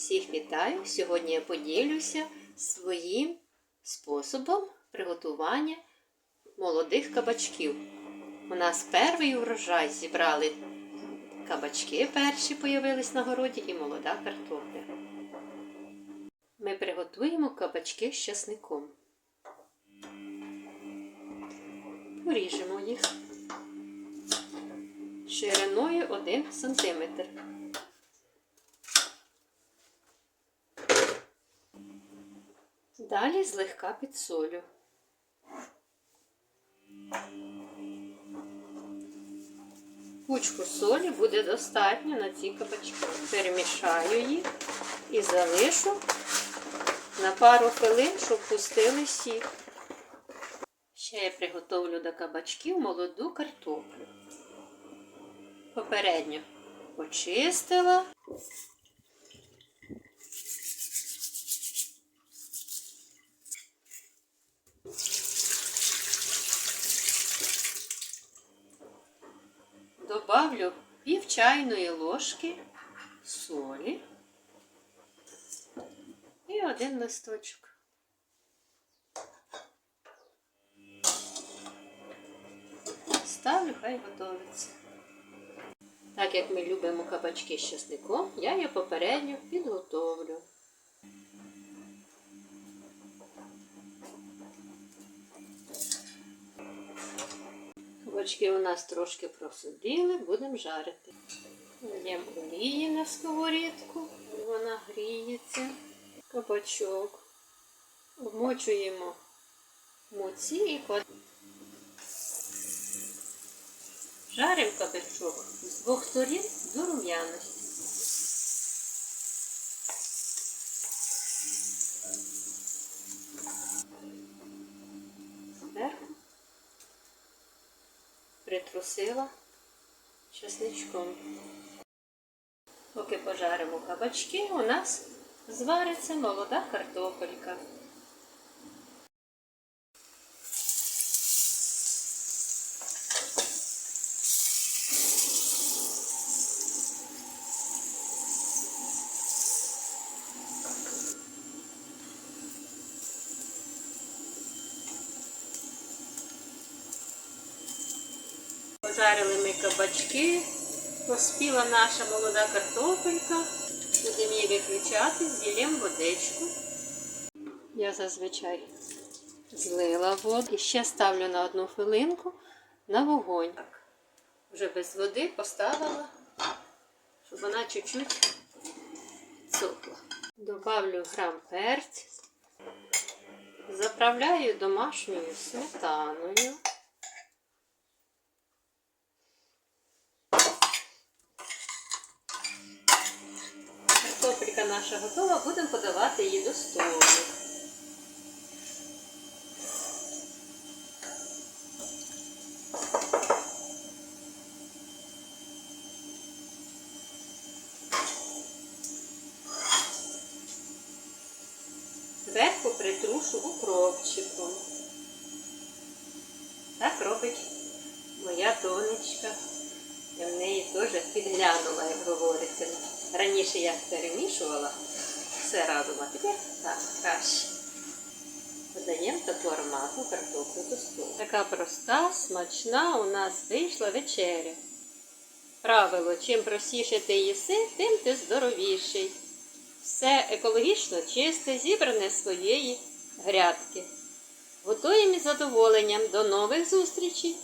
Всіх вітаю! Сьогодні я поділюся своїм способом приготування молодих кабачків. У нас перший урожай зібрали кабачки перші появились на городі і молода картопля. Ми приготуємо кабачки з часником. Поріжемо їх шириною 1 см. Далі злегка підсолю. Кучку солі буде достатньо на ці кабачки. Перемішаю їх і залишу на пару хвилин, щоб пустили сік. Ще я приготовлю до кабачків молоду картоплю. Попередньо почистила. Добавлю пів чайної ложки солі і один листочок. Ставлю, хай готовиться. Так як ми любимо кабачки з часником, я її попередньо підготовлю. Кабачки у нас трошки просудили, будемо жарити. Даємо олії на сковорідку, вона гріється, кабачок. Вмочуємо муці і кладемо. Жаримо кабачок з двох сторін до рум'яності. Зверху притрусила чесничком. Поки пожаримо кабачки, у нас звариться молода картопелька. Пожарили ми кабачки, поспіла наша молода картопелька. Будемо її виключати, зілємо водичку. Я зазвичай злила воду і ще ставлю на одну хвилинку на вогонь. Вже без води поставила, щоб вона чуть-чуть цокла. Добавлю грам перцю, заправляю домашньою сметаною. Картопелька наша готова, будемо подавати її до столу. Зверху притрушу укропчиком. Так робить моя донечка. Я в неї теж підглянула, як говориться. Раніше я перемішувала все разом, а тепер так, краще. Подаємо таку ароматну картоплю до столу. Така проста, смачна у нас вийшла вечеря. Правило, чим простіше ти їси, тим ти здоровіший. Все екологічно чисте, зібране з своєї грядки. Готуємо із задоволенням. До нових зустрічей!